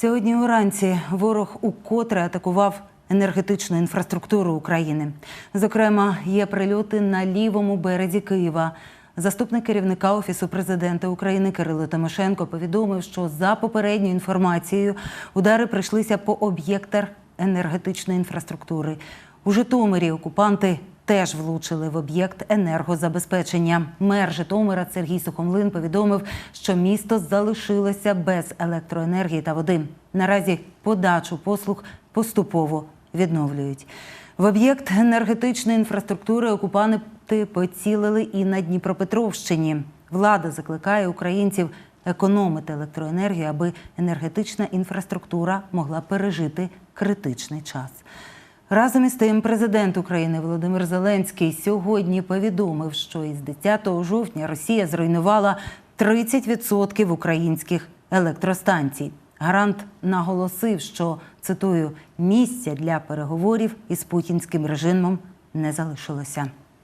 Сьогодні уранці ворог укотре атакував енергетичну інфраструктуру України. Зокрема, є прильоти на лівому березі Києва. Заступник керівника офісу президента України Кирило Тимошенко повідомив, що за попередньою інформацією удари прийшлися по об'єктах енергетичної інфраструктури. У Житомирі окупанти теж влучили в об'єкт енергозабезпечення. Мер Житомира Сергій Сухомлин повідомив, що місто залишилося без електроенергії та води. Наразі подачу послуг поступово відновлюють. В об'єкт енергетичної інфраструктури окупанти поцілили і на Дніпропетровщині. Влада закликає українців економити електроенергію, аби енергетична інфраструктура могла пережити критичний час. Разом із тим, президент України Володимир Зеленський сьогодні повідомив, що із 10 жовтня Росія зруйнувала 30% українських електростанцій. Гарант наголосив, що цитую місця для переговорів із путінським режимом не залишилося.